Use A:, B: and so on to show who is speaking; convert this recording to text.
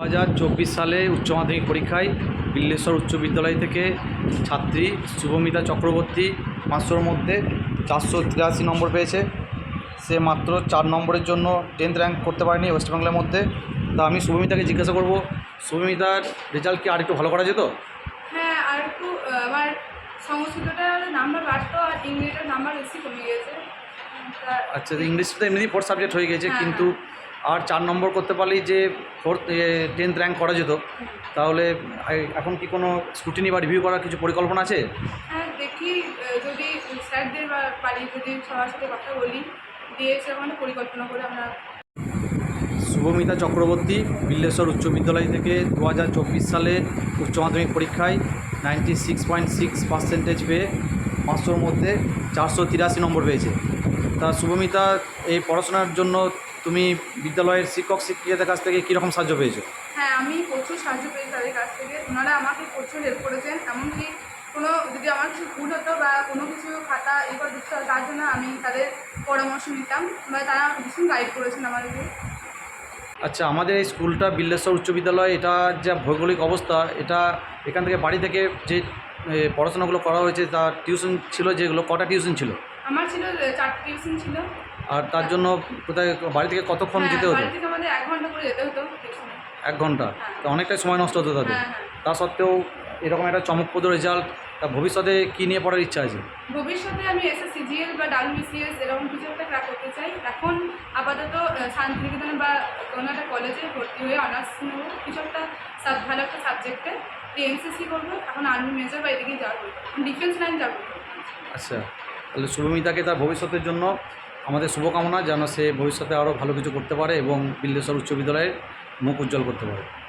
A: হাজার চব্বিশ সালে উচ্চ মাধ্যমিক পরীক্ষায় বিল্লেশ্বর উচ্চ বিদ্যালয় থেকে ছাত্রী শুভমিতা চক্রবর্তী পাঁচশোর মধ্যে চারশো তিরাশি নম্বর পেয়েছে। সে মাত্র চার নম্বরের জন্য টেন্থ র্যাঙ্ক করতে পারেনি ওয়েস্ট বেঙ্গলের মধ্যে। তা আমি শুভমিতাকে জিজ্ঞাসা করব শুভমিতার রেজাল্ট কি আর একটু ভালো করা যেত?
B: হ্যাঁ আর একটু আমার সংস্কৃতটার নাম্বার বাড়তো আর ইংরেজিটার নাম্বার বেশি কমে গেছে।
A: আচ্ছা ইংলিশটা তো এমনিতেই ফোর্থ সাবজেক্ট হয়ে গেছে
B: হ্যাঁ,
A: কিন্তু আর চার নম্বর করতে পারলেই যে ফোর্থ টেন্থ র্যাঙ্ক করা যেত তাহলে এখন কি কোনো স্কুটিনি বা রিভিউ করার কিছু পরিকল্পনা আছে?
B: হ্যাঁ দেখি যদি স্যারদের বা বাড়ি যদি সবার সাথে কথা বলি দিয়ে সেরকম পরিকল্পনা করে আমরা
A: শুভমিতা চক্রবর্তী বিল্লেশ্বর উচ্চ বিদ্যালয় থেকে দু হাজার চব্বিশ সালে উচ্চ মাধ্যমিক পরীক্ষায় ninety six point six percentage পেয়ে পাঁচশোর মধ্যে চারশো তিরাশি নম্বর পেয়েছে। তা শুভমিতা এই পড়াশোনার জন্য তুমি বিদ্যালয়ের শিক্ষক শিক্ষিকাদের কাছ থেকে কীরকম সাহায্য পেয়েছ?
B: হ্যাঁ আমি প্রচুর সাহায্য পেয়েছি তাদের কাছ থেকে। ওনারা আমাকে প্রচুর হেল্প করেছেন। এমনকি কোনো যদি আমার কিছু ভুল হতো বা কোনো কিছু খাতা এই করে দিতে হতো তার জন্য আমি তাদের পরামর্শ নিতাম বা তারা ভীষণ গাইড করেছেন আমাদেরকে।
A: আচ্ছা আমাদের এই স্কুলটা বিল্লেশ্বর উচ্চ বিদ্যালয় এটা যা ভৌগোলিক অবস্থা এটা এখান থেকে বাড়ি থেকে যে পড়াশোনাগুলো করা হয়েছে তার টিউশন ছিল যেগুলো কটা টিউশন ছিল?
B: আমার ছিল চারটে টিউশন ছিল।
A: আর তার জন্য কোথায় বাড়ি থেকে কতক্ষণ
B: হ্যাঁ,
A: যেতে হতো?
B: আমাদের এক ঘণ্টা করে যেতে হতো
A: এক ঘণ্টা? তো অনেকটাই সময় নষ্ট হতো তাদের
B: হ্যাঁ হ্যাঁ।
A: তা সত্ত্বেও এরকম একটা চমকপ্রদ রেজাল্ট তা ভবিষ্যতে কী নিয়ে পড়ার ইচ্ছা আছে?
B: ভবিষ্যতে আমি এসএসসি জিএল বা ডাব্লিউবিসিএস এরকম কিছু একটা ক্র্যাক করতে চাই। এখন আপাতত শান্তিনিকেতনে বা কোনো একটা কলেজে ভর্তি হয়ে অনার্স নেব। কিছু একটা সাব ভালো একটা সাবজেক্টে এনসিসি করব এখন আর্মি মেজর বা এদিকে যাব। ডিফেন্স লাইন যাব।
A: আচ্ছা তাহলে শুভমিতাকে তার ভবিষ্যতের জন্য আমাদের শুভকামনা, যেন সে ভবিষ্যতে আরও ভালো কিছু করতে পারে এবং বিল্লেশ্বর উচ্চ বিদ্যালয়ের মুখ উজ্জ্বল করতে পারে।